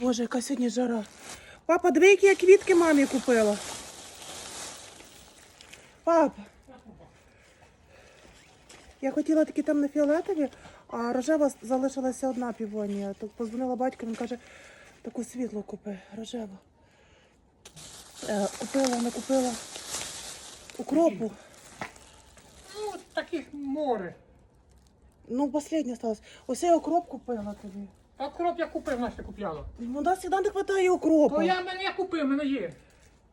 Боже, яка сьогодні жара. Папа, диви, які я квітки мамі купила. Папа. Я хотіла такі темно-фіолетові, а рожева залишилася одна півонія. То позвонила батько, він каже, таку світлу купи, рожеву. Е, купила, не купила укропу. Ну, таких море. Ну, останнє сталося. Ось я укроп купила тобі. А кроп я купив, Настя купляла. У нас завжди не вистачає укропу. То я мене купив, мене є.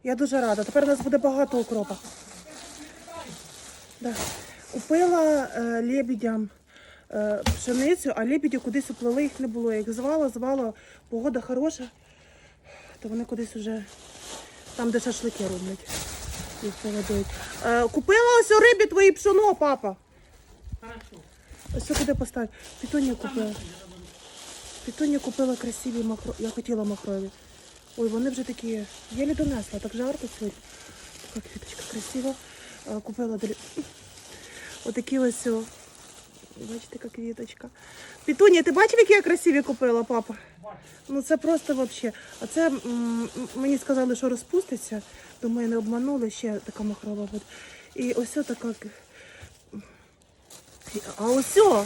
Я дуже рада. Тепер у нас буде багато укропа. Да. Купила е, лебідям е, пшеницю, а лебіді кудись уплили, їх не було. Я їх звала, звала, погода хороша, то вони кудись уже там, де шашлики роблять. Їх поведуть. Е, купила ось у рибі твої пшоно, папа. Хорошо. Ось це куди поставити. Пітуння купила. Пітуння купила красиві махро. Я хотіла махрові. Ой, вони вже такі. Єлі донесла, так жарко сьогодні. Така квіточка красива. Купила далі. Отакі ось. Бачите, яка квіточка. Пітуння, ти бачив, які я красиві купила, папа? Ну це просто взагалі. А це мені сказали, що розпуститься. Думаю, не обманули, ще така махрова буде. І ось така. А ось о,